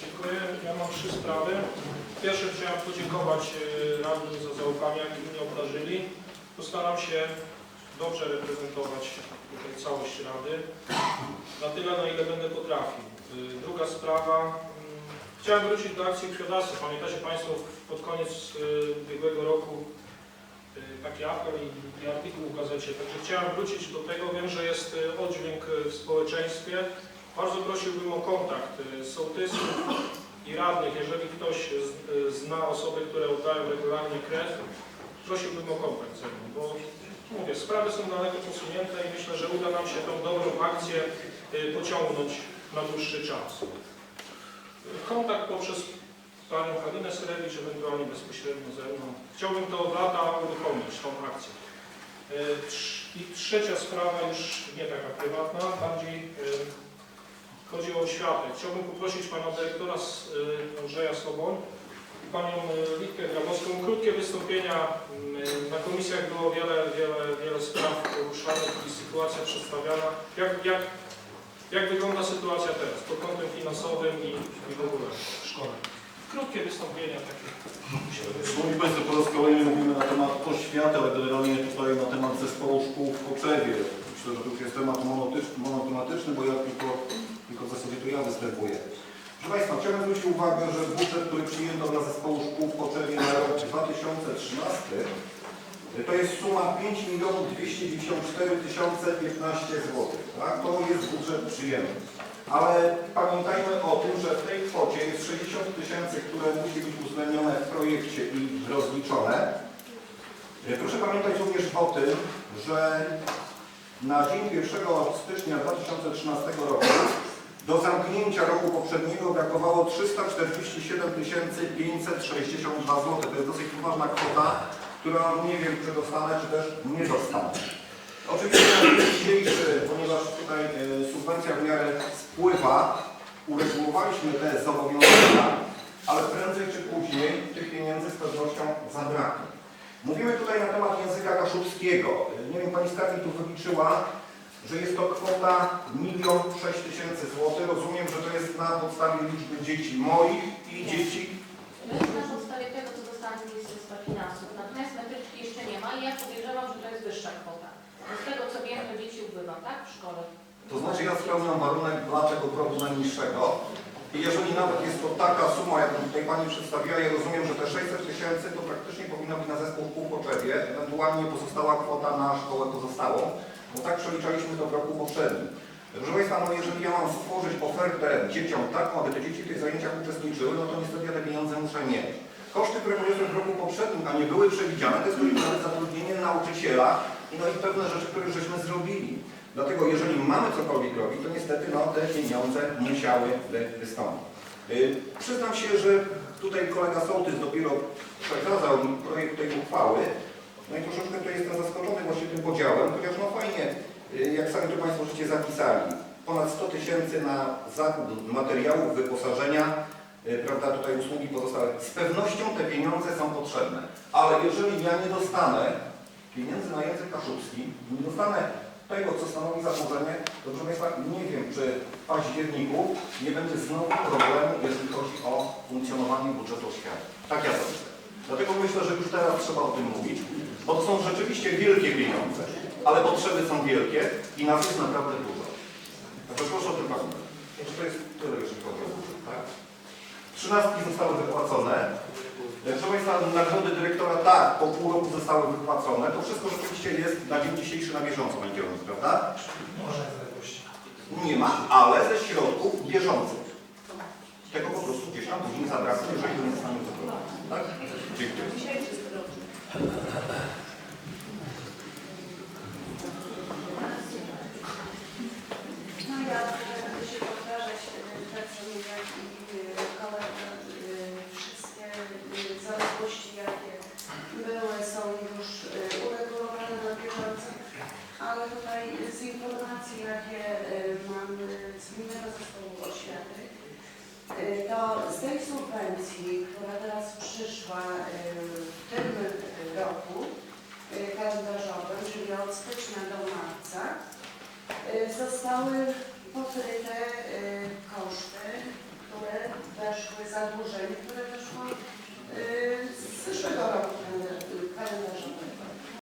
Dziękuję. Ja mam trzy sprawy. Pierwsze chciałem podziękować e, radnym za zaufanie, jakie mnie obdarzyli. Postaram się dobrze reprezentować tutaj całość Rady, na tyle, na ile będę potrafił. E, Druga sprawa. mm, Chciałem wrócić do akcji krwiodawstwa. Pamiętacie Państwo, pod koniec e, ubiegłego roku taki i, i artykuł w gazecie. Także chciałem wrócić do tego. Wiem, że jest e, oddźwięk e, w społeczeństwie. Bardzo prosiłbym o kontakt sołtysów i radnych. Jeżeli ktoś zna osoby, które oddają regularnie krew, prosiłbym o kontakt ze mną, bo mówię, sprawy są daleko posunięte i myślę, że uda nam się tą dobrą akcję pociągnąć na dłuższy czas. Kontakt poprzez panią Halinę Syrewicz, ewentualnie bezpośrednio ze mną. Chciałbym to od lata uruchomić, tą akcję. Trz- I trzecia sprawa, już nie taka prywatna, bardziej y, Chodzi o oświatę. Chciałbym poprosić Pana Dyrektora y, Andrzeja Soboń i Panią Litkę Grabowską. Krótkie wystąpienia. Y, Na komisjach było wiele, wiele, wiele spraw poruszanych i sytuacja przedstawiana. Jak, jak, jak wygląda sytuacja teraz pod kątem finansowym i, i w ogóle w szkole? Krótkie wystąpienia takie. Szanowni Państwo, po raz kolejny mówimy na temat oświaty, ale generalnie tutaj na temat zespołu szkół w Koczewie. Myślę, że to już jest temat monotycz- monotematyczny, bo ja tylko, tylko w zasadzie to ja występuję. Proszę Państwa, chciałbym zwrócić uwagę, że budżet, który przyjęto dla zespołu szkół w Koczewie na rok 2013 to jest suma 5 294 015 zł. Tak? To jest budżet przyjęty. Ale pamiętajmy o tym, że w tej kwocie jest 60 tysięcy, które musi być uwzględnione w projekcie i rozliczone. E, Proszę pamiętać również o tym, że na dzień 1 stycznia 2013 roku do zamknięcia roku poprzedniego brakowało 347 562 zł. To jest dosyć poważna kwota, którą nie wiem, czy dostanę, czy też nie dostanę. Oczywiście na dzień dzisiejszy, ponieważ tutaj e, subwencja w miarę spływa, uregulowaliśmy te zobowiązania, ale prędzej czy później tych pieniędzy z pewnością zabraknie. Mówimy tutaj na temat języka kaszubskiego. Nie wiem, Pani Skarbnik tu wyliczyła, że jest to kwota 1 6 tysięcy złotych. Rozumiem, że to jest na podstawie liczby dzieci moich i dzieci To jest na podstawie tego, co dostałam z Ministerstwa Finansów. Natomiast metryczki jeszcze nie ma i ja podejrzewam, że to jest wyższa kwota. Bo z tego co tak? W szkole. To znaczy ja spełniam warunek dla tego progu najniższego. I jeżeli nawet jest to taka suma, jaką tutaj Pani przedstawiła, ja rozumiem, że te 600 tysięcy to praktycznie powinno być na zespół w Poczewie, ewentualnie pozostała kwota na szkołę pozostałą, bo tak przeliczaliśmy to roku poprzednim. Proszę Państwa, no jeżeli ja mam stworzyć ofertę dzieciom taką, aby te dzieci w tych zajęciach uczestniczyły, no to niestety ja te pieniądze muszę mieć. Koszty, które poniosłem w roku poprzednim, a nie były przewidziane, to jest choćby zatrudnienie nauczyciela, no i pewne rzeczy, które żeśmy zrobili. Dlatego jeżeli mamy cokolwiek robić, to niestety no, te pieniądze musiałyby wystąpić. Yy, przyznam się, że tutaj kolega Sołtys dopiero przekazał mi projekt tej uchwały. No i troszeczkę tutaj jestem zaskoczony właśnie tym podziałem, chociaż no fajnie, yy, jak sami tu Państwo żeście zapisali, ponad 100 tysięcy na zakup materiałów, wyposażenia, yy, prawda, tutaj usługi pozostałe. Z pewnością te pieniądze są potrzebne, ale jeżeli ja nie dostanę pieniędzy na język kaszubski, nie dostanę tego, co stanowi założenie, to proszę Państwa, nie wiem, czy w październiku nie będzie znowu problemu, jeżeli chodzi o funkcjonowanie budżetu oświaty. Tak ja to myślę. Dlatego myślę, że już teraz trzeba o tym mówić, bo to są rzeczywiście wielkie pieniądze, ale potrzeby są wielkie i nas jest naprawdę dużo. Także proszę o tym pamiętać. To jest tyle, jeżeli chodzi o budżet, tak? Trzynastki zostały wypłacone. Proszę Państwa, nagrody dyrektora tak, po pół roku zostały wypłacone. To wszystko rzeczywiście jest na dzień dzisiejszy na bieżąco będzie robić, prawda? Nie ma, ale ze środków bieżących. Tego po prostu gdzieś tam później zabraknie, jeżeli nie zostanie tutaj z informacji, jakie e, mam e, z Gminnego Zespołu Oświaty, e, to z tej subwencji, która teraz przyszła w tym roku kalendarzowym, czyli od stycznia do marca, zostały pokryte koszty, które weszły, zadłużenie, które weszło z zeszłego roku.